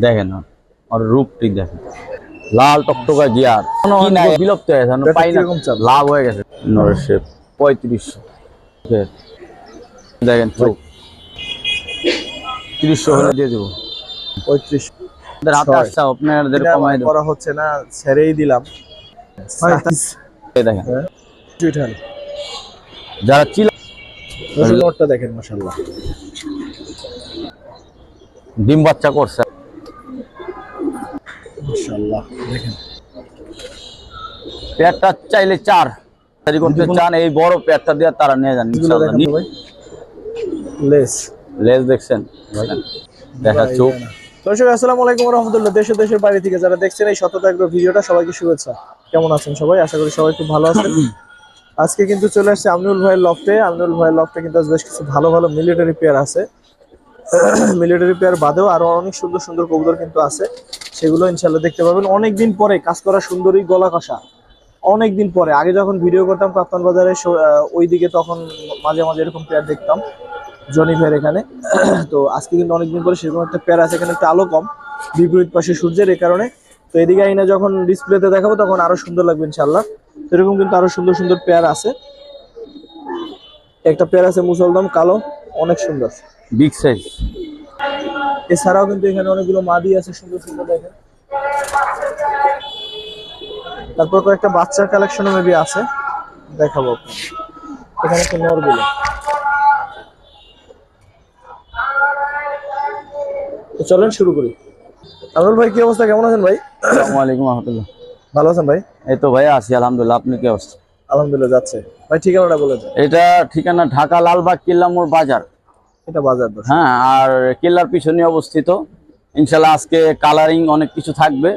দেখেন ওর- ওর রূপটি দেখেন। লাল টকটকা নাই। বিলুপ্ত হয়ে গেছে পাই না। লাভ হয়ে গেছে। নরেশের পঁয়ত্রিশশো। দেখেন চোখ তিরিশশো হলে দিয়ে দেবো। পঁয়ত্রিশ। হাতে আসছে আপনাদের কমাই করা হচ্ছে না ছেড়েই দিলাম। দেখেন। চুইঠাল যারা চিলা দেখেন মাশাল্লাহ ডিম বাচ্চা করছে। দেখেন। পেয়ারটা চাইলে চার। যদি করতে চান এই বড় পেয়ারটা দিয়ে তারা নিয়ে যান লেস। দেখছেন? দেখা চোখ দর্শক আসসালামু আলাইকুম রহমতুল্লাহ। দেশে দেশের বাইরে থেকে যারা দেখছেন এই ভিডিওটা সবাইকে শুভেচ্ছা। কেমন আছেন সবাই? আশা করি সবাই খুব ভালো আছেন। আজকে কিন্তু চলে আসছে আমিনুল ভাইয়ের লফটে। আমিনুল ভাইয়ের লফটে কিন্তু বেশ কিছু ভালো ভালো মিলিটারি পেয়ার আছে। মিলিটারি পেয়ার বাদেও আরও অনেক সুন্দর সুন্দর কবুতর কিন্তু আছে। সেগুলো ইনশাল্লাহ দেখতে পাবেন অনেকদিন পরে কাজ করা সুন্দরী গলা কষা। অনেকদিন পরে। আগে যখন ভিডিও করতাম কাপ্তান বাজারে ওইদিকে তখন মাঝে মাঝে এরকম পেয়ার দেখতাম। জনি ভাইয়ের এখানে। তো আজকে কিন্তু অনেকদিন পরে সেরকম একটা পেয়ার আছে এখানে। একটু আলো কম। বিপরীত পাশে সূর্যের এই কারণে। তো এদিকে আইনা যখন ডিসপ্লেতে দেখাবো তখন আরও সুন্দর লাগবে ইনশাল্লাহ। এরকম কিন্তু আরও সুন্দর সুন্দর পেয়ার আছে। একটা পেয়ার আছে মুসলদম কালো। অনেক সুন্দর। বিগ সাইজ এছাড়াও কিন্তু এখানে অনেকগুলো মাদি আছে সুন্দর সুন্দর দেখেন। তারপর কয়েকটা বাচ্চার কালেকশনও মেবি আছে। দেখাবো এখানে একটা নরগুলো। তো চলেন শুরু করি। আমরুল ভাই কি অবস্থা? কেমন আছেন ভাই? আসসালামু আলাইকুম রহমতুল্লাহ ভালো আছেন ভাই? এই তো ভাইয়া আছি আলহামদুলিল্লাহ। আপনি কি অবস্থা? আলহামদুলিল্লাহ যাচ্ছে। ভাই ঠিকানাটা বলে দেন। এটা ঠিকানা ঢাকা লালবাগ কিল্লামোড় বাজার। এটা বাজার দোষ হ্যাঁ আর কিল্লার পিছনে অবস্থিত। ইনশাল্লাহ আজকে কালারিং অনেক কিছু থাকবে।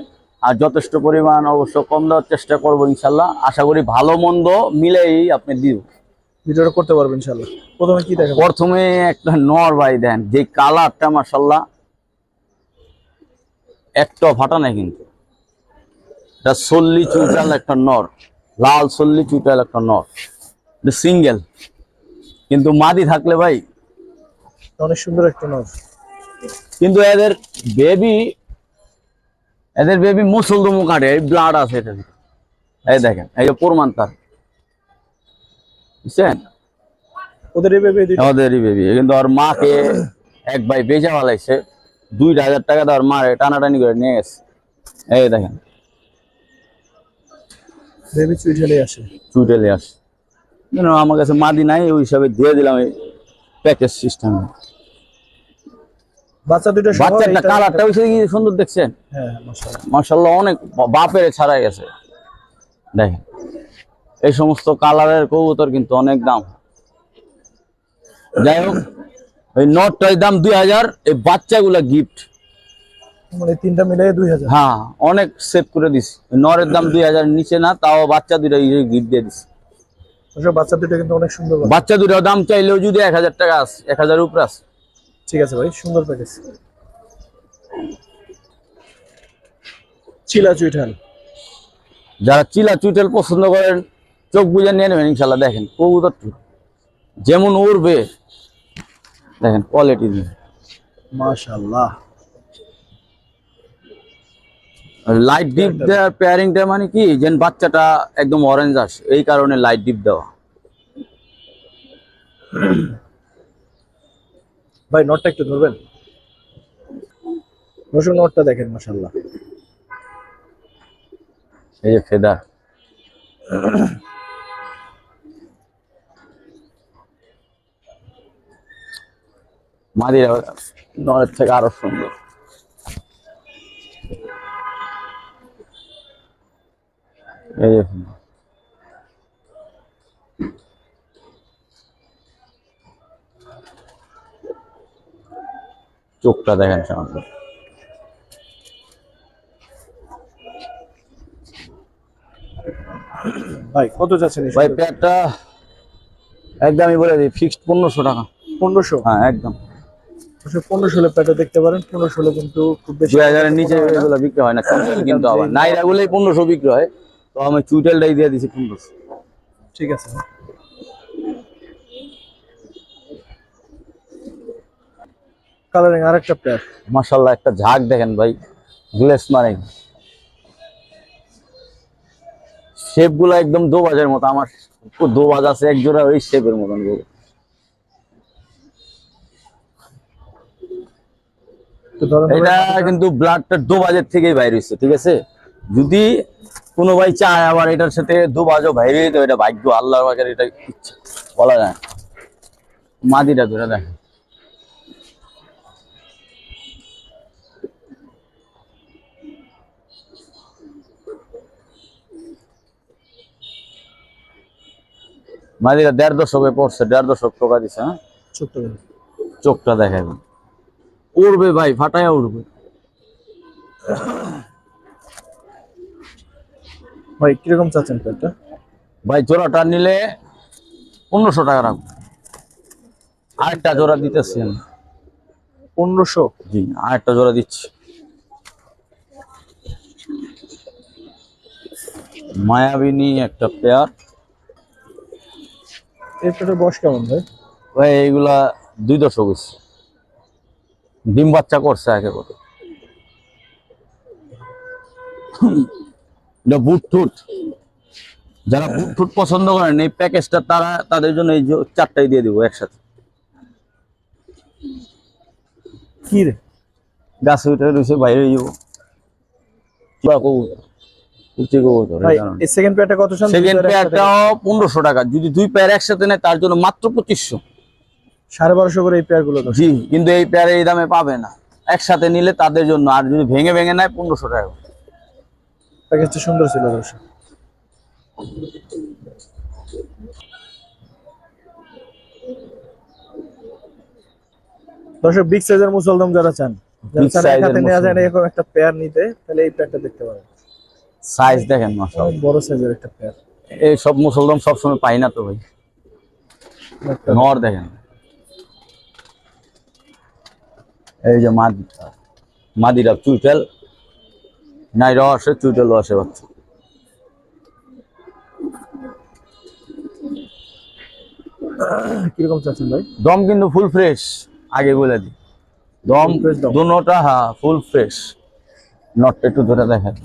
আর যথেষ্ট পরিমাণ অবশ্য কম দেওয়ার চেষ্টা করব ইনশাল্লাহ। আশা করি ভালো মন্দ মিলেই আপনি দিব ভিডিওটা করতে পারবেন ইনশাল্লাহ। প্রথমে কি দেখাবো? প্রথমে একটা নর ভাই দেন যে কালারটা মার্শাল্লাহ একটা ফাটা নাই কিন্তু। এটা সল্লি চুইটাল একটা নর লাল সল্লি চুইটাল একটা নর। সিঙ্গেল কিন্তু মাদি থাকলে ভাই অনেক সুন্দর একটা নর কিন্তু এদের বেবি এদের বেবি মুসলদমু কাটে ব্লাড আছে এটা এই দেখেন এই যে প্রমাণ তার। বুঝছেন? ওদের এই ভেবে বেবি কিন্তু ওর মাকে এক ভাই ফেলাইছে দুই হাজার টাকা মারে টানাটানি করে নিয়ে গেছে। এই দেখেন। ভেবে চুই আসে। চুটেলে আসে। আমার কাছে মাদি নাই ওই হিসাবে দিয়ে দিলাম প্যাকেজ সিস্টেমে। বাচ্চা দুটো বাচ্চাটা কালারটা হয়েছে কি সুন্দর দেখছেন? হ্যাঁ মাশাআল্লাহ। অনেক বাপের ছাড়াই গেছে। দেখেন এই সমস্ত কালারের কবুতর কিন্তু অনেক দাম। যাই হোক নটটার দাম দুই হাজার এই বাচ্চাগুলা গিফট মানে তিনটা মিলিয়ে দুই হাজার। হ্যাঁ অনেক সেভ করে দিস। নরের দাম দুই হাজার নিচে না তাও বাচ্চা দুটো গিফট দিয়ে ওসব বাচ্চা দুটো কিন্তু অনেক সুন্দর বাচ্চা। বাচ্চা দাম চাইলেও যদি এক হাজার টাকা আছে এক হাজার উপরে আছে। ঠিক আছে ভাই সুন্দর প্যাকেজ চিলা চুইঠাল। যারা চিলা চুইটেল পছন্দ করেন চোখ বুঝে নিয়ে নেবেন ইনশাল্লাহ। দেখেন কবুতর যেমন উড়বে দেখেন কোয়ালিটি দিয়ে মাশাআল্লাহ লাইট ডিপ দেওয়ার পেয়ারিংটা মানে কি? যেন বাচ্চাটা একদম অরেঞ্জ আসে। এই কারণে লাইট ডিপ দেওয়া। ভাই নটটা একটু ধরবেন? রসুন নটটা দেখেন মাশাআল্লাহ। এই যে ফেদার। মাদিরা নরের থেকে আরও সুন্দর। এই যে। চোখটা দেখেন সামনে ভাই কত যাচ্ছেন ভাই প্যাডটা একদমই বলে দিই ফিক্সড পনেরোশো টাকা। পনেরোশো? হ্যাঁ একদম। পনেরোশো হলে প্যাটে দেখতে পারেন পনেরোশো কিন্তু খুব বেশি হাজারের নিচে বিক্রি হয় না কিন্তু আবার নাইরা গুলোই পনেরোশো বিক্রি হয়। তো আমি চুইটেলটাই দিয়ে দিছি পনেরোশো ঠিক আছে। কালারিং আরেকটা পেয়ার মাসাল্লাহ একটা ঝাঁক দেখেন ভাই। গ্লেস মারে শেপগুলো একদম দোবাজের মতো। আমার দোবাজ আছে এক জোড়া ওই শেপের মতন। তো এটা কিন্তু ব্লাডটা দোবাজের থেকেই বাইরে হচ্ছে ঠিক আছে? যদি কোনো ভাই চায় আবার এটার সাথে দোবাজও বাইরে তো এটা ভাগ্য আল্লাহর বাজার এটা ইচ্ছা বলা যায়। মাদিটা ধরে দেখেন মাদিটা দেড় দশকে পড়ছে দেড় দশক টাকা দিছে হ্যাঁ? চোখটা দেখাবেন উড়বে ভাই ফাটায় উড়বে। ভাই কীরকম চাচ্ছেন পেয়ারটা ভাই জোড়াটা নিলে পনেরোশো টাকা রাখব। আরেকটা জোড়া দিতেছি আমি। পনেরোশো? জি আরেকটা জোড়া দিচ্ছি। মায়াবিনী একটা পেয়ার পেয়ারটার বয়স কেমন ভাই? ভাই এইগুলা দুই দশক হয়েছে। ডিম বাচ্চা করছে একেবারে। এটা বুট টুট যারা বুট টুট পছন্দ করেন এই প্যাকেজটা তারা তাদের জন্য এই চারটাই দিয়ে দিব একসাথে। কি রে? গাছে উঠে রয়েছে বাইরে যাব সেকেন্ড পেয়ারটাও পনেরোশো টাকা। যদি দুই পেয়ার একসাথে নেয় তার জন্য মাত্র পঁচিশশো। সাড়ে বারোশো করে এই পেয়ারগুলো জি কিন্তু এই পেয়ারে এই দামে পাবে না। একসাথে নিলে তাদের জন্য আর যদি ভেঙে ভেঙে নেয় পনেরোশো টাকা প্যাকেজটা সুন্দর ছিল দর্শক দর্শক বিগ সাইজের মুসলদম যারা চান যারা Big চান size এক হাতে এর নেওয়া যায় এরকম একটা পেয়ার নিতে তাহলে এই পেয়ারটা দেখতে পারেন। সাইজ দেখেন বড় সাইজের একটা পেয়ার এই সব মুসলদম সবসময় পাই না তো ভাই। নর দেখেন। এই যে মাদি মাদিরা চুইটেল। নাই রসে চুইটেল রসে বাচ্চা। কীরকম চাচ্ছেন ভাই? দম কিন্তু ফুল ফ্রেশ আগে বলে দিই। দম দম। দুনোটা হ্যাঁ ফুল ফ্রেশ নটটা একটু ধরে দেখেন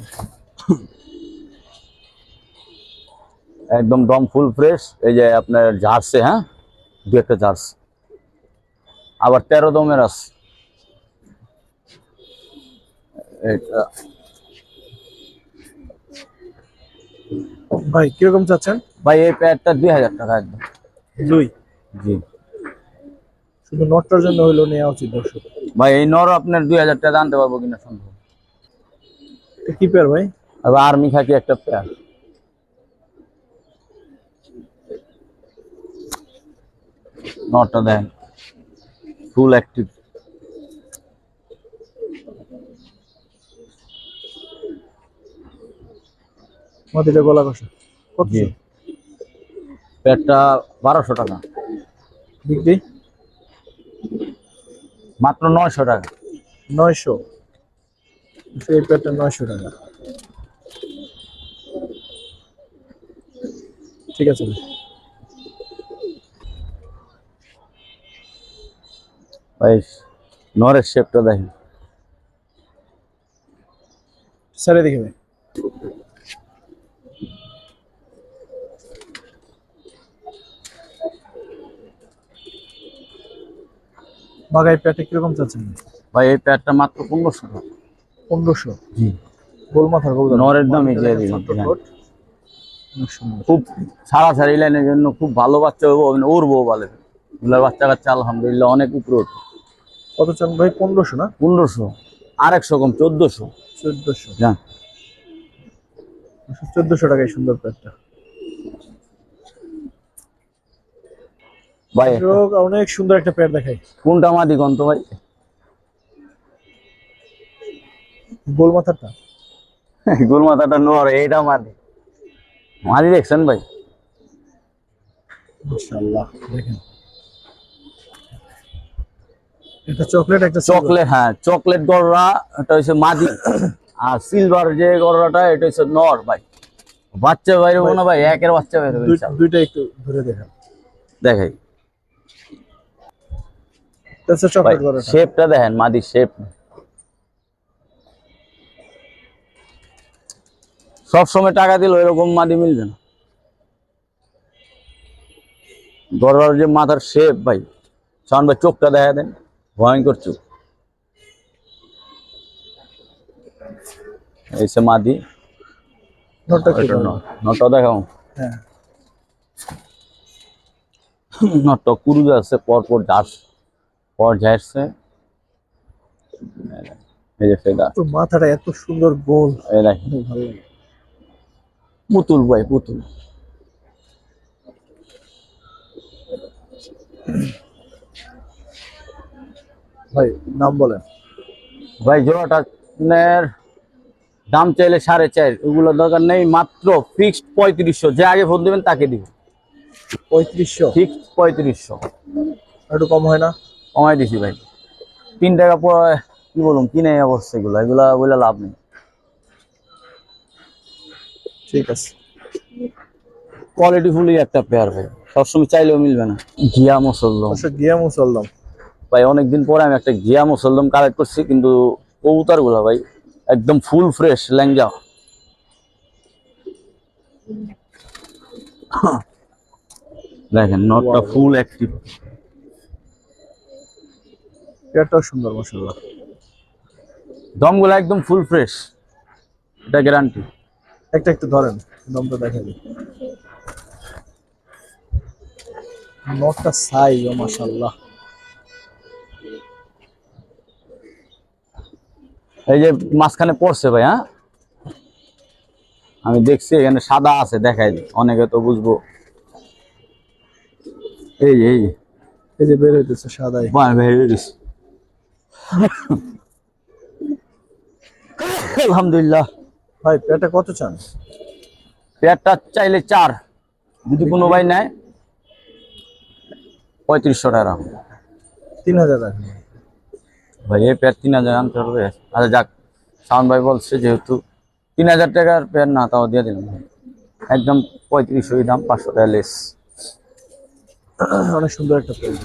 একদম দম ফুল ফ্রেশ এই যে আপনার জার্সি হ্যাঁ? দু একটা জার্সি। আবার তেরো দমের আছে। এটা ভাই কীরকম চাচ্ছেন? ভাই এই প্যাডটা দুই হাজার টাকা একদম। দুই? জি। শুধু নটটার জন্য হইল নেওয়া উচিত দর্শক। ভাই এই নর আপনার দুই হাজার টাকা আনতে পারব কিনা সম্ভব কি পেয়ার ভাই? আবার আর্মি খাকি একটা প্যাড নটটা দেন। ফুল অ্যাক্টিভ মাটিটা গলা কষা কত জি। বারোশো টাকা। বিক্রি? মাত্র নয়শো টাকা। নয়শো? এই পেয়ারটা নয়শো টাকা। ঠিক আছে। ভাই। ভাই নরের শেপটা দেখেন। স্যারে দেখে ভাই বাগাই পেয়ারটা কীরকম চাচ্ছেন? ভাই এই প্যাডটা মাত্র পনেরোশো টাকা। পনেরোশো? জি। গোল মাথার কবুতর নরের হ্যাঁ। ঠোঁট। অনেক সুন্দর। খুব ছাড়াছাড়ি লাইনের জন্য খুব ভালো বাচ্চা হব উড়বো বলে। এগুলার বাচ্চা কাচ্চা আলহামদুলিল্লাহ অনেক উপরে ওঠে কত চান ভাই পনেরোশো না? পনেরোশো। আর একশো কম চোদ্দশো। চোদ্দশো। জান চোদ্দশো টাকায় সুন্দর পেয়ারটা। ভাই। অনেক সুন্দর একটা পেয়ার দেখাই। কোনটা মাদি কন্ত ভাই? গোল মাথারটা গোল মাথাটা নর এইটা মাদি। মাদি দেখছেন ভাই? মাশাআল্লাহ দেখেন। এটা চকলেট একটা চকলেট হ্যাঁ চকলেট গররা এটা হচ্ছে মাদি। আর সিলভার যে গররাটা এটা হচ্ছে নর ভাই। বাচ্চা বাইরে না ভাই একের বাচ্চা বাইরে দুইটা একটু ধরে দেখেন। দেখাই। চকলেট শেপটা দেখেন শেপ সব সময় টাকা দিলে এরকম মাদি মিলবে না। গড়ার যে মাথার শেপ ভাই ভাই চোখটা দেখা দেন ভয়ঙ্কর চোখ। এই সে মাদি। নটা দেখাও। হ্যাঁ। নটা কুরুজ আছে পরপর যাস পর যাচ্ছে এই যে ফেদা তো মাথাটা এত সুন্দর গোল। এই দেখেন ভালো পুতুল ভাই পুতুল। ভাই নাম বলেন। ভাই জোড়াটা আপনার দাম চাইলে সাড়ে চার ওগুলো দরকার নেই মাত্র ফিক্সড পঁয়ত্রিশশো। যে আগে ফোন দেবেন তাকে দিব। পঁয়ত্রিশশো? ফিক্সড পঁয়ত্রিশশো। একটু কম হয় না? কমাই দিছি ভাই। তিন টাকা পরে কি বলুন কিনে অবস্থা এগুলো এগুলা বলে লাভ নেই। ঠিক আছে। কোয়ালিটি ফুলি একটা পেয়ার ভাই সবসময় চাইলেও মিলবে না। ঘিয়া মুসল্লম। অবশ্য গিয়ে মুসললাম। ভাই অনেকদিন পরে আমি একটা ঘিয়া মুসল্লম কালেক্ট করছি কিন্তু কবুতরগুলা ভাই একদম ফুল ফ্রেশ ল্যাংজা। দেখেন নটটা ফুল অ্যাক্টিভ পেয়ারটাও সুন্দর মশাল্লাহ দমগুলা একদম ফুল ফ্রেশ এটা গ্যারান্টি একটা একটু ধরেন দমটা দেখা দিই। নটটা সাই ও মাশাল্লাহ এই যে মাঝখানে পড়ছে ভাই হ্যাঁ? আমি দেখছি এখানে সাদা আছে দেখাই অনেকে তো বুঝব। এই যে এই যে। এই যে বের হইতেছে সাদাই। good. আলহামদুলিল্লাহ। ভাই পেয়ারটা কত চান? পেয়ারটা চাইলে চার যদি কোনো ভাই নেয় পঁয়ত্রিশশো টাকা তিন হাজার ভাই এই পেয়ার তিন হাজার আনতে হবে। আচ্ছা যাক সাউন্ড ভাই বলছে যেহেতু তিন হাজার টাকার পেয়ার না তাও দিয়ে দিলাম। একদম পঁয়ত্রিশশো দাম পাঁচশো টাকা লেস অনেক সুন্দর একটা পেয়ার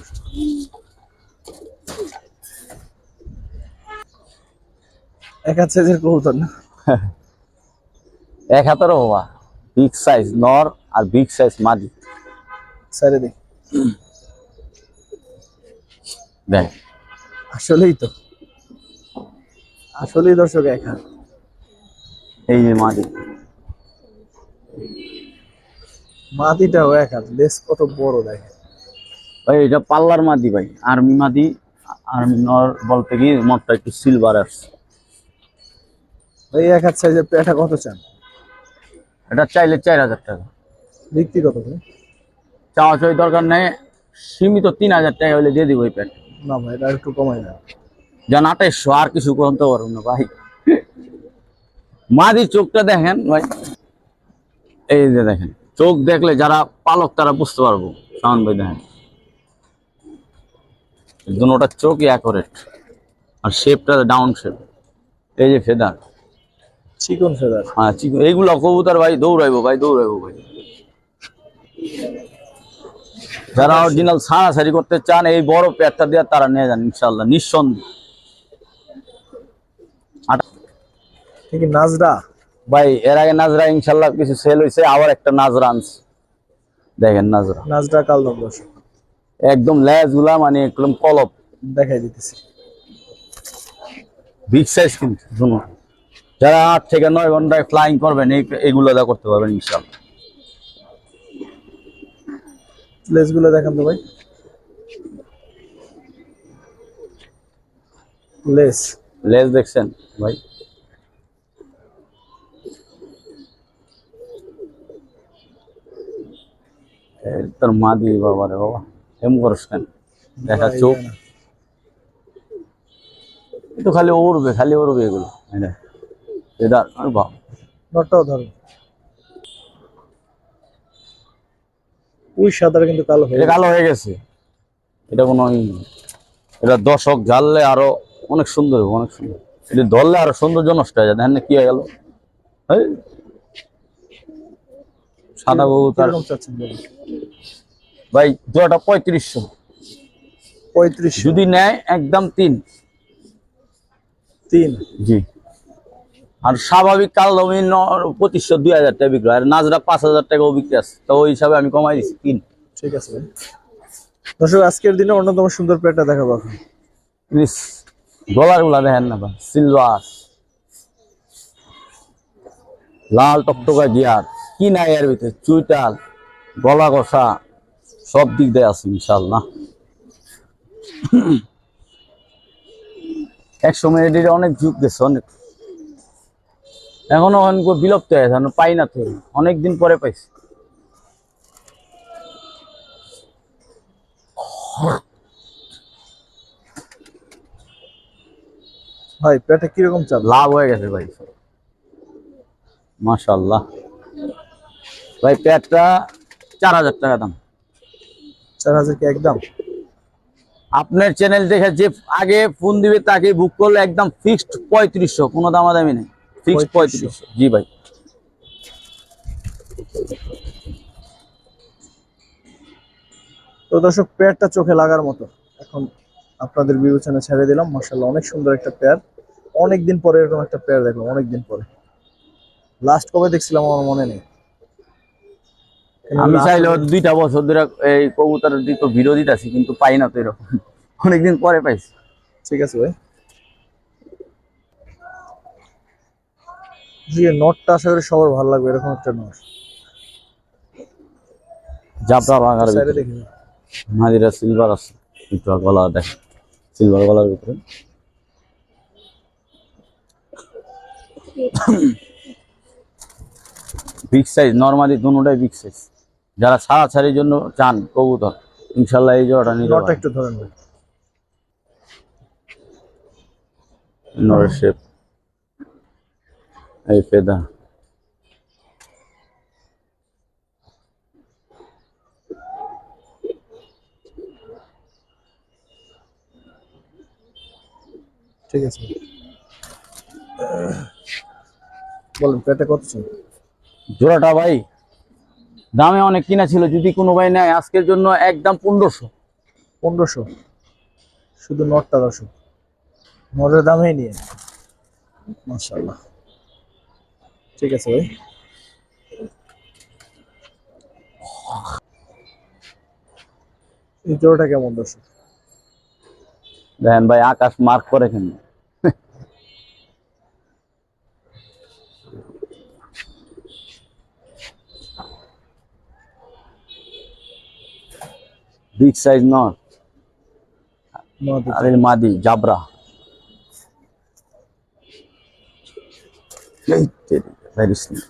এক হাত সাইজের কবুতর না? এক হাতেরও হওয়া বিগ সাইজ নর আর বিগ সাইজ মাদি। সাইডে দিই দেখ। আসলেই তো। আসলেই দর্শক এক হাত। এই যে মাদি। মাটিটাও এক হাত। লেস কত বড় দেখে। ভাই এটা পাল্লার মাদি ভাই। আর্মি মাদি আর্মি নর বলতে কি মতটা একটু সিলভার আসছে এই এক হাত সাইজের পেয়ারটা কত চান? এটা চাইলে চার হাজার টাকা। বিক্রি কত করে? চাওয়া চাই দরকার নেই সীমিত তিন হাজার টাকা হলে দিয়ে দিব না ভাই এটা একটু কমাই না যান আর কিছু করতে পারব না ভাই। মাদি চোখটা দেখেন ভাই। এই যে দেখেন চোখ দেখলে যারা পালক তারা বুঝতে পারব। সামান ভাই দেখেন। দুটার চোখই অ্যাকোরেট আর শেপটা ডাউন শেপ এই যে ফেদার চিকন ফেদার হ্যাঁ চিকন। এইগুলো কবুতর ভাই দৌড়াইবো ভাই দৌড়াইবো ভাই। যারা অরিজিনাল করতে চান এই বড় প্যাটটা দিয়ে তারা নিয়ে যান ইনশাল্লাহ নিঃসন্দেহ। নাজরা? ভাই এর আগে নাজরা ইনশাল্লাহ কিছু সেল হয়েছে আবার একটা নাজরা আনছে। দেখেন নাজরা। নাজরা কালদম দর্শক একদম লেজগুলা মানে একদম কলপ। দেখাই দিতেছি। বিগ সাইজ কিন্তু শুনুন। যারা আট থেকে নয় ঘন্টায় ফ্লাইং করবেন এই এগুলো দা করতে পারবেন ইনশাল্লাহ লেসগুলো দেখান তো ভাই। লেস। লেজ দেখছেন ভাই? তোর মা দিবি বাবা রে বাবা এম করস কেন? দেখা চোখ। একটু খালি উড়বে খালি উড়বে এগুলো। এটা এটা বাবা নটটাও ধরো। ওই সাদাটা কিন্তু কালো হয়ে কালো হয়ে গেছে। এটা কোনো এটা দশক জ্বাললে আরও অনেক সুন্দর অনেক সুন্দর। এটা ধরলে আরও সৌন্দর্য নষ্ট হয়ে যায় দেখেন না কি হয়ে গেল। সাদা চাচ্ছেন বলুন? ভাই জোড়াটা পঁয়ত্রিশশো। পঁয়ত্রিশশো। যদি নেয় একদম তিন। তিন। জি। আর স্বাভাবিক কাল জমি পঁচিশশো দুই হাজার টাকা বিক্রি। আর নাজরা পাঁচ হাজার টাকাও বিক্রি আছে। তো ওই হিসাবে আমি কমাই দিচ্ছি তিন। ঠিক আছে ভাই। দর্শক আজকের দিনে অন্যতম সুন্দর পেয়ারটা দেখাবো এখন। প্লিজ ডলারগুলা দেখেন না ভাই সিলভার। লাল টকটকা গিয়ার কি নাই এর ভিতরে চুইটাল গলা কষা সব দিক দিয়ে আছে ইনশাল্লাহ এক সময় এটির অনেক যুগ গেছে অনেক। এখনও অনেক বিলুপ্ত হয়ে গেছে পাই না তো। অনেক দিন পরে পাইছি। ভাই পেয়ারটা কীরকম চাপ? লাভ হয়ে গেছে ভাই। মাশাল্লাহ ভাই প্যাটটা চার হাজার টাকা দাম। চার হাজার কি একদম? আপনার চ্যানেল দেখে যে আগে ফোন দিবে তাকে বুক করলে একদম ফিক্সড পঁয়ত্রিশশো কোনো দামাদামি নেই। ফিক্সড 3500 পঁয়ত্রিশশো। জি ভাই। তো দর্শক পেয়ারটা চোখে লাগার মতো। এখন আপনাদের বিবেচনা ছেড়ে দিলাম। মার্শাল্লাহ অনেক সুন্দর একটা পেয়ার। অনেক দিন পরে এরকম একটা পেয়ার দেখলাম অনেক দিন পরে। লাস্ট কবে দেখছিলাম আমার মনে নেই। আমি চাইলে দুইটা বছর ধরে এই কবুতরের দিকে ভিডিও দিতেছি কিন্তু পাই না তো এরকম। অনেকদিন পরে পাইছি। ঠিক আছে ভাই। জি নটটা আশা করি সবার ভালো লাগবে এরকম একটা নট জাবরা ভাঙার ভিতরে। মাদিরা সিলভার আছে একটু গলা দেখ সিলভার গলার ভিতরে। বিগ সাইজ নর্মালি দুটাই বিগ সাইজ যারা ছাড়া ছাড়ির জন্য চান কবুতর ইনশাল্লাহ এই জোড়াটা নটটা একটু ধরেন নরের শেপ এই ফেদা ঠিক আছে বলেন পেয়ারটা কত জোড়াটা ভাই দামে অনেক কিনা ছিল যদি কোনো ভাই নেয় আজকের জন্য একদম পনেরোশো। পনেরোশো? শুধু নটটা দর্শক। নটের দামেই নিয়ে। মাশাল্লাহ ঠিক আছে ভাই। এই জোড়াটা কেমন দর্শক? দেখেন ভাই আকাশ মার্ক করে কেন বিগ সাইজ নট মাদি। আর এই মাদি জাবরা। এই very slim।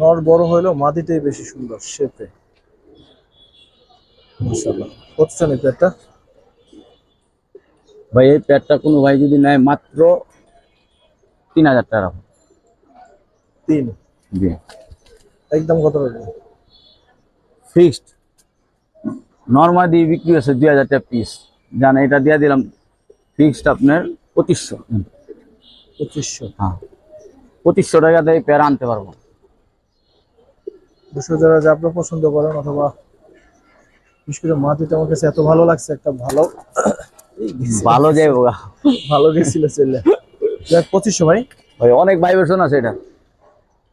নর বড় হইলেও মাদিটাই বেশি সুন্দর শেপে। মাশাল্লাহ কত চান এই ভাই এই প্যাডটা কোনো ভাই যদি নেয় মাত্র তিন হাজার টাকা। তিন? জি। একদম কত ফিক্সড নর্মাল দিয়ে বিক্রি হচ্ছে দুই হাজার টাকা পিস জান এটা দিয়ে দিলাম ফিক্সড আপনার পঁচিশশো। পঁচিশশো। হ্যাঁ। পঁচিশশো টাকা দিয়ে পেয়ারা আনতে পারব। দুশো যারা যা আপনার পছন্দ করেন অথবা বিশেষ করে মাটিটা আমার কাছে এত ভালো লাগছে একটা ভালো ভালো যাই ভালো গেছিল চলে যাক পঁচিশশো ভাই। ভাই অনেক ভাইব্রেশন আছে এটা।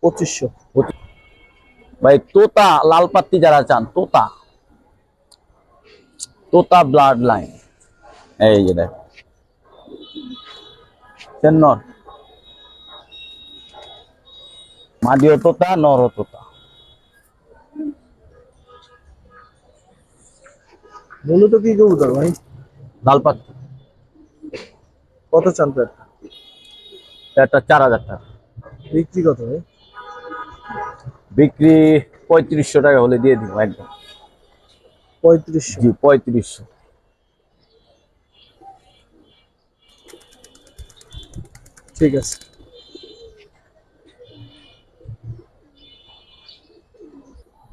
পঁচিশশো। ভাই তোতা লাল পাত্তি যারা চান তোতা। তোতা ব্লাড লাইন এই যে দেখ নর মাদিও তোতা নর তোতা মূলত কি কবুতর ভাই? লাল পাত্তি কত চান প্যাট একটা চার হাজার টাকা। বিক্রি কত ভাই? বিক্রি পঁয়ত্রিশশো টাকা হলে দিয়ে দিব একদম। পঁয়ত্রিশশো। জি পঁয়ত্রিশশো। ঠিক আছে।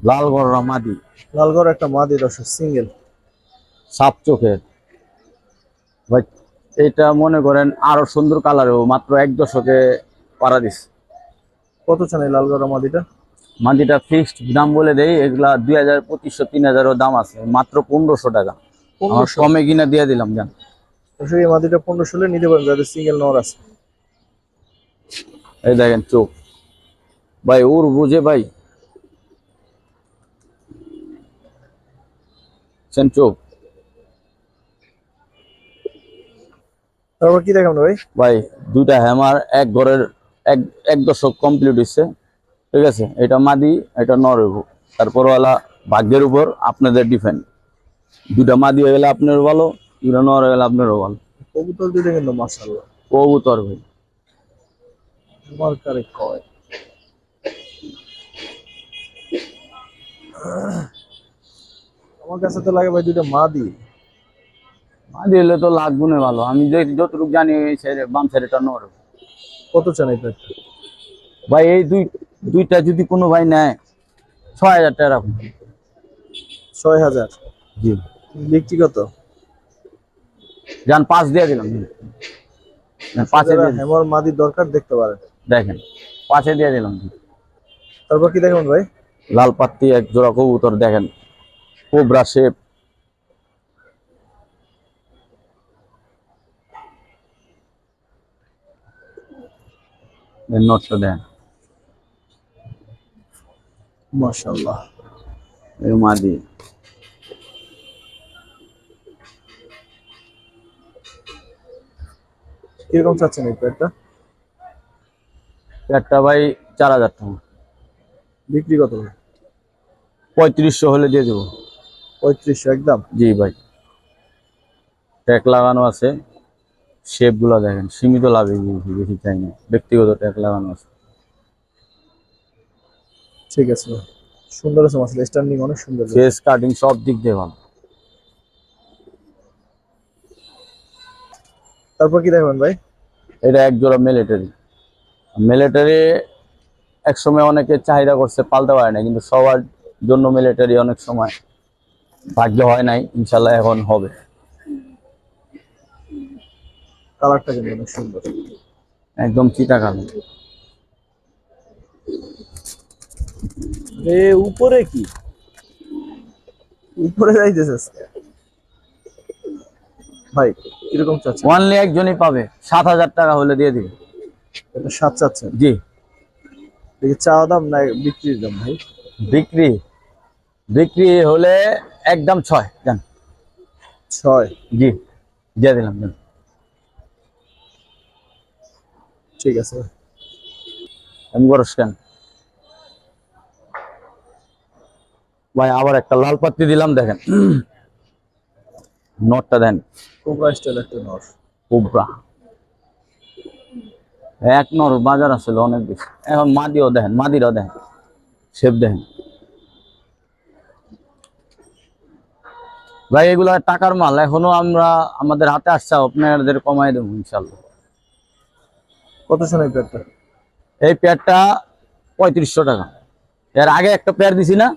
লাল গররা মাদি। লালগড় একটা মাদি দর্শক সিঙ্গেল সাপ চোখের। ভাই এটা মনে করেন আরও সুন্দর কালারেও মাত্র এক দশকে পারা দিস কত চান এই লালগড় মাদিটা? মাদিটা ফিক্সড দাম বলে দেই এগুলা দুই হাজার পঁচিশশো তিন হাজারও দাম আছে মাত্র পনেরোশো টাকা। কমে কিনা দিয়ে দিলাম জান। এই মাদিটা পনেরোশো নিতে পারেন যাদের সিঙ্গেল নর আছে। এই দেখেন চোখ। ভাই ওর বুঝে ভাই চোখ তারপর কি দেখাবেন ভাই? ভাই দুইটা হ্যামার এক ঘরের এক এক দশক কমপ্লিট হচ্ছে ঠিক আছে? এটা মাদি এটা তারপর ওলা ভাগ্যের উপর আপনাদের ডিফেন্ড দুটা মাদি হয়ে গেলে আপনার ভালো দুটা নর হয়ে গেলে আপনারও ভালো। কবুতর দুটো কিন্তু মাসাল্লাহ কবুতর ভাই। কয়? আমার কাছে তো লাগে ভাই দুটো মাদি। মাদি হলে তো লাখ গুণে ভালো। আমি যতটুকু জানি এই বাম ছেড়েটা নর কত চান ভাই এই দুই দুইটা যদি কোনো ভাই নেয় ছয় হাজার টাকা রাখুন। ছয় হাজার? জি। ব্যক্তিগত যান পাঁচ দিয়ে দিলাম। পাঁচে। হেমর মাদি দরকার দেখতে পারেন। দেখেন পাঁচে দিয়ে দিলাম। তারপর কি দেখবেন ভাই? লাল পাত্তি এক জোড়া কবুতর দেখেন। কোবরা শেপ নোটটা দেন। মাশাল্লাহ এই মাদি কীরকম চাচ্ছেন এই প্যাকটা একটা ভাই চার হাজার টাকা। বিক্রি কত পঁয়ত্রিশশো হলে দিয়ে দেবো। পঁয়ত্রিশশো একদম? জি ভাই। ট্যাগ লাগানো আছে। শেপগুলো দেখেন সীমিত লাভে বেশি বেশি চাই না। ব্যক্তিগত ট্যাগ লাগানো আছে। ঠিক আছে সুন্দর আছে মাসলে স্ট্যান্ডিং অনেক সুন্দর ফেস কাটিং সব দিক দিয়ে ভালো। তারপর কি দেখবেন ভাই? এটা এক জোড়া মিলিটারি মিলিটারি একসময় অনেকে চাহিদা করছে পালতে পারে না কিন্তু সবার জন্য মিলিটারি অনেক সময়। ভাগ্য হয় নাই ইনশাল্লাহ এখন হবে। কালারটা কিন্তু অনেক সুন্দর। একদম চিটা কালো এ উপরে কি? উপরে যাইতেছে ভাই কীরকম চাচ্ছেন? ওয়ানলি একজনই পাবে সাত হাজার টাকা হলে দিয়ে দিবে। এটা সাত চাচ্ছেন? জি। দেখি চাওয়া দাম না বিক্রির দাম ভাই? বিক্রি বিক্রি হলে একদম ছয় জান। ছয়। জি দিয়ে দিলাম যান। ঠিক আছে। ভাই। আমি বড় স্ক্যান ভাই আবার একটা লাল পাত্তি দিলাম দেখেন। নোটটা দেন। কোবরা স্টাইল একটা নর। কোবরা। এক নর বাজার আসলে অনেক বেশি। এখন মাদিও দেখেন মাদিরাও দেখেন শেপ দেখেন ভাই এগুলা টাকার মাল। এখনও আমরা আমাদের হাতে আসছে আপনাদের কমাই দেবো ইনশাল্লাহ। কত শোনাই প্যাকটা এই পেয়ারটা পঁয়ত্রিশশো টাকা। এর আগে একটা প্যাড দিছি না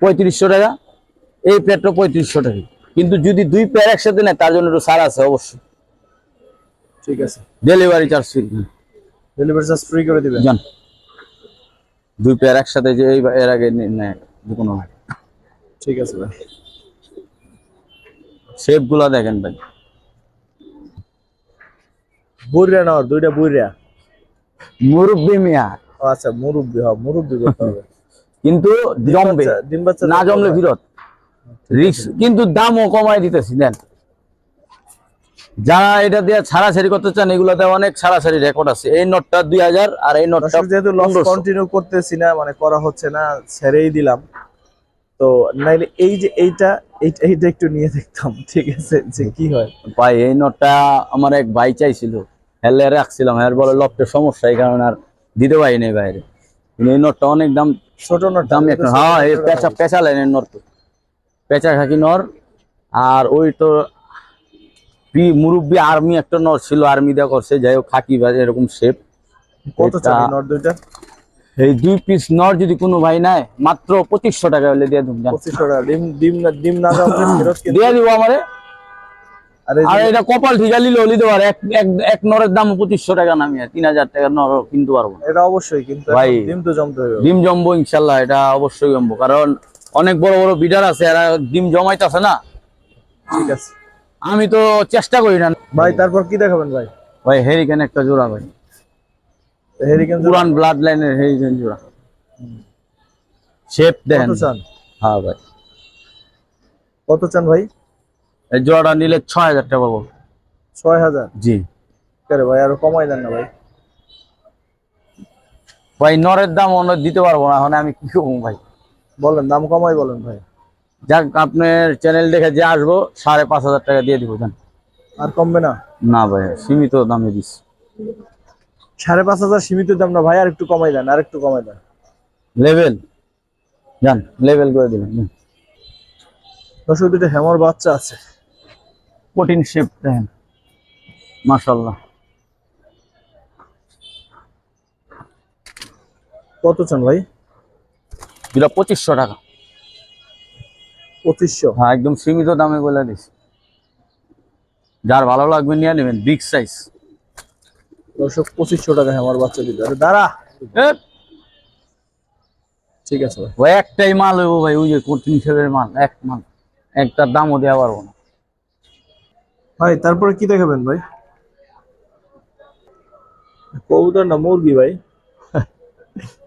পঁয়ত্রিশশো টাকা। এই পেয়ারটা পঁয়ত্রিশশো টাকা। কিন্তু যদি দুই প্যাড একসাথে নেয় তার জন্য একটু ছাড় আছে অবশ্যই। ঠিক আছে। Delivery charge free delivery charge free করে দিবেন? জান। দুই পেয়ার একসাথে যে এই এর আগে নেয় কোনো ঠিক আছে ভাই। শেপগুলা দেখেন ভাই। বুড়িয়া নর দুইটা বুড়িয়া মুরব্বি মিয়া। আচ্ছা মুরব্বি হ্যাঁ মুরব্বি করতে হবে। কিন্তু জমবে। না জমলে ফিরত রিক্স কিন্তু দামও কমাই দিতেছি দেন। যারা এটা দিয়ে ছাড়াছাড়ি করতে চান এগুলোতে অনেক ছাড়াছাড়ি রেকর্ড আছে। এই নোটটা দুই হাজার আর এই নোটটা যেহেতু লস কন্টিনিউ করতেছি না মানে করা হচ্ছে না ছেড়েই দিলাম। তো নাইলে এই যে এইটা এইটা একটু নিয়ে দেখতাম ঠিক আছে যে কি হয়। ভাই এই নোটটা আমার এক ভাই চাইছিল। হেলে রাখছিলাম হ্যাঁ বলে লফটের সমস্যা এই কারণে আর দিতে পারিনি বাইরে। কিন্তু এই নোটটা অনেক দাম ছোট নোট দাম একটা হ্যাঁ এই পেঁচা পেঁচা লাইনের নর তো। পেঁচা খাকি নর আর ওই তো পি- মুরব্বি আর্মি একটা নর ছিল আর্মি দেওয়া করছে যাই হোক খাকি বা এরকম শেপ কত চাই নোট দুইটা? এই দুই পিস নর যদি কোনো ভাই নেয় মাত্র পঁচিশশো টাকা হলে দিয়ে পঁচিশশো টাকা ডিম ডিম ডিম না জমলে ফেরত কিন্তু। দিয়ে দিব আমারে। আর এটা কপাল ঠিকা লিলেও নিতে পারে। এক এক- নরের দাম পঁচিশশো টাকা নামিয়ে তিন হাজার টাকার নর কিনতে পারব। এটা অবশ্যই কিন্তু ভাই। ডিম তো জমতে হবে। ডিম জমবো ইনশাল্লাহ এটা অবশ্যই জমবো। কারণ অনেক বড় বড় বিডার আছে এরা ডিম জমাইতেছে না। ঠিক আছে। আমি তো চেষ্টা করি না। ভাই তারপর কি দেখাবেন ভাই? ভাই হেরিকেন একটা জোড়া ভাই। হেরিকেন পুরান ব্লাড লাইনের হেরিকেন জোড়া শেপ দেন কত চান হ্যাঁ ভাই। কত চান ভাই? এই জোড়াটা নিলে ছয় হাজার টাকা পাবো। ছয় হাজার জি। করে ভাই আরও কমাই দেন না ভাই। ভাই নরের দাম অন্য দিতে পারব না এখন আমি কি করব ভাই? বলেন দাম কমাই বলেন ভাই। যাক আপনার চ্যানেল দেখে যে আসব সাড়ে পাঁচ হাজার টাকা দিয়ে দিব জান। আর কমবে না? না ভাই সীমিত দামে দিস। সাড়ে পাঁচ হাজার সীমিত দাম না ভাই আর একটু কমাই দেন আর একটু কমাই দেন। লেভেল জান লেভেল করে দিবেন। দর্শক দুটো হেমর বাচ্চা আছে। কঠিন শেপ দেখেন। মাশাল্লাহ কত চান ভাই? দুটা পঁচিশশো টাকা। পঁচিশশো? হ্যাঁ একদম সীমিত দামে বলে দিস যার ভালো লাগবে নিয়ে নেবেন বিগ সাইজ দর্শক পঁচিশশো টাকা হেমর বাচ্চা দিতে আরে দাঁড়া। ঠিক আছে ভাই। একটাই মাল হইব ভাই ওই যে কঠিন শেপের মাল এক মাল। একটার দামও দেওয়া পারব না। ভাই তারপরে কি দেখাবেন ভাই? কবুতর না মুরগি ভাই?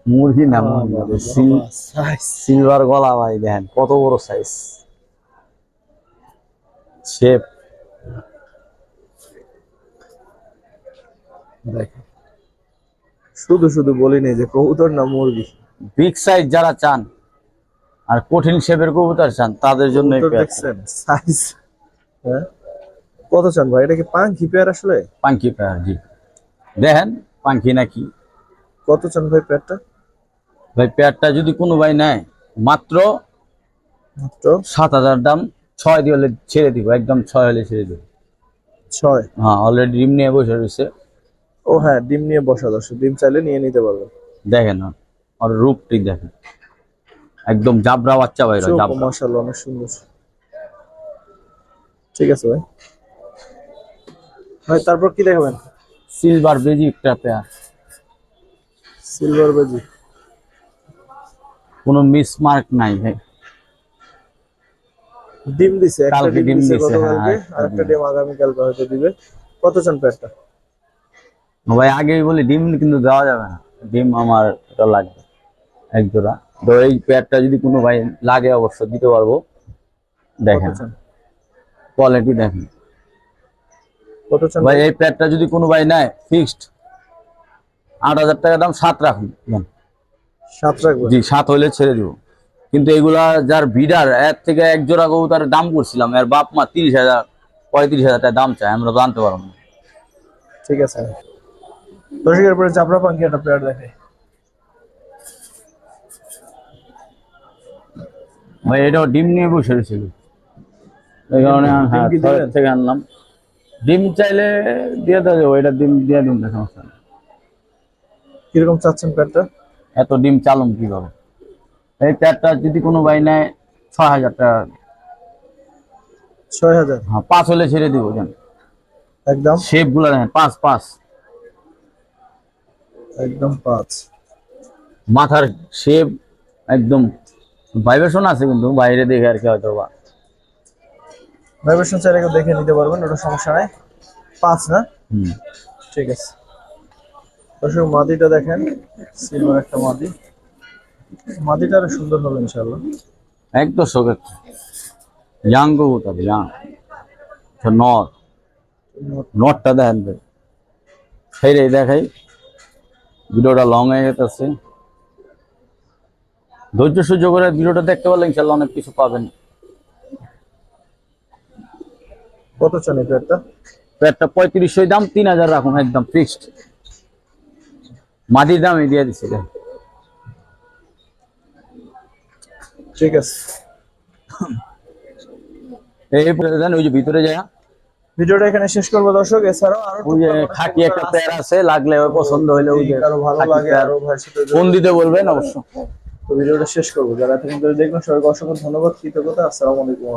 মুরগি না মুরগি সিলভার গলা ভাই দেখেন কত বড় সাইজ শেপ শুধু শুধু বলিনি যে কবুতর না মুরগি। বিগ সাইজ যারা চান আর কঠিন শেপের কবুতর চান তাদের জন্য দেখছেন? সাইজ হ্যাঁ? কত চান ভাই? এটা কি পাঙ্কি পেয়ার আসলে? পাঙ্কি পেয়ার জি। দেখেন পাঙ্কি নাকি? কত চান ভাই পেয়ারটা? ভাই পেয়ারটা যদি কোনো ভাই নেয় মাত্র মাত্র? সাত হাজার দাম ছয় দিয়ে হলে ছেড়ে দিব একদম ছয় হলে ছেড়ে দিব। ছয়? হ্যাঁ অলরেডি ডিম নিয়ে বসে রয়েছে। ও হ্যাঁ ডিম নিয়ে বসা দর্শক ডিম চাইলে নিয়ে নিতে পারবেন দেখেন ওর রূপটি দেখেন। একদম জাবরা বাচ্চা ভাই মাশাআল্লাহ অনেক সুন্দর। ঠিক আছে ভাই। ভাই তারপর কি দেখাবেন? সিলভার বেজি একটা পেয়ার সিলভার বেজি কোনো মিস মার্ক নাই ভাই। ডিম দিছে একটা ডিম দিছে, হ্যাঁ, গতকালকে আর একটা ডিম আগামী কালকে হয়তো দিবে। কত চান পেয়ারটা ভাই আগেই বলি ডিম কিন্তু দেওয়া যাবে না। ডিম আমার এটা লাগবে এক জোড়া। তো এই প্যাডটা যদি কোনো ভাই লাগে অবশ্য দিতে পারব। দেখেন। কোয়ালিটি দেখেন। ভাই এই প্যাডটা যদি কোনো ভাই নেয় ফিক্সড আট হাজার টাকা দাম সাত রাখুন। সাত রাখবেন? জি সাত হইলে ছেড়ে দিব। কিন্তু এগুলা যার বিডার এর থেকে এক জোড়া কবুতার দাম করছিলাম এর বাপ মা তিরিশ হাজার পঁয়ত্রিশ হাজার টাকা দাম চাই আমরা জানতে পারব না। ঠিক আছে। দর্শকের পরে চাপড়া পাঙ্কি একটা পেয়ার দেখে ভাই এটাও ডিম নিয়ে বসে এই কারণে হ্যাঁ? থেকে আনলাম। ডিম চাইলে দিয়ে দেওয়া যাব এটা ডিম দিয়ে দিন না সমস্যা নেই। কীরকম চাচ্ছেন পেয়ারটা এত ডিম চালুম কীভাবে? এই প্যাটটা যদি কোনো ভাই নেয় ছয় হাজার টাকা। ছয় হাজার? হ্যাঁ পাঁচ হলে ছেড়ে দিব জান। একদম? শেপগুলো দেখেন পাঁচ পাঁচ। একদম পাঁচ। মাথার শেপ একদম ভাইব্রেশন আছে কিন্তু বাইরে দেখে আর কি হয়তো বা ভাইব্রেশন চাইলে দেখে নিতে পারবেন ওটা সমস্যা নাই। পাঁচ না? ঠিক আছে। দর্শক মাদিটা দেখেন সিলভার একটা মাদি। মাদিটা আরও সুন্দর হবে ইনশাল্লাহ একদম শোকের ইয়াং কবুতর ইয়াং নর। নটটা দেখেন সেই দেখাই। ভিডিওটা লং হয়ে গেছে ধৈর্য সহ্য করে ভিডিওটা দেখতে পারলে ইনশাল্লাহ অনেক কিছু পাবেন। কত চান এই পেয়ারটা? পেটটা পঁয়ত্রিশশো দাম তিন হাজার রাখুন একদম ফিক্সড মাদির দামই দিয়ে দিচ্ছে। ঠিক আছে। এই ওই যে ভিতরে যায় ভিডিওটা এখানে শেষ করব দর্শক। এছাড়াও আরও ওই যে খাকি একটা আছে। লাগলে পছন্দ হলে ওই যে ভালো লাগে আরও ফোন দিতে বলবেন অবশ্য। তো ভিডিওটা শেষ করব। যারা এতক্ষণ ধরে দেখবেন সবাইকে অসংখ্য ধন্যবাদ। কৃতজ্ঞতা আসসালামু আলাইকুম।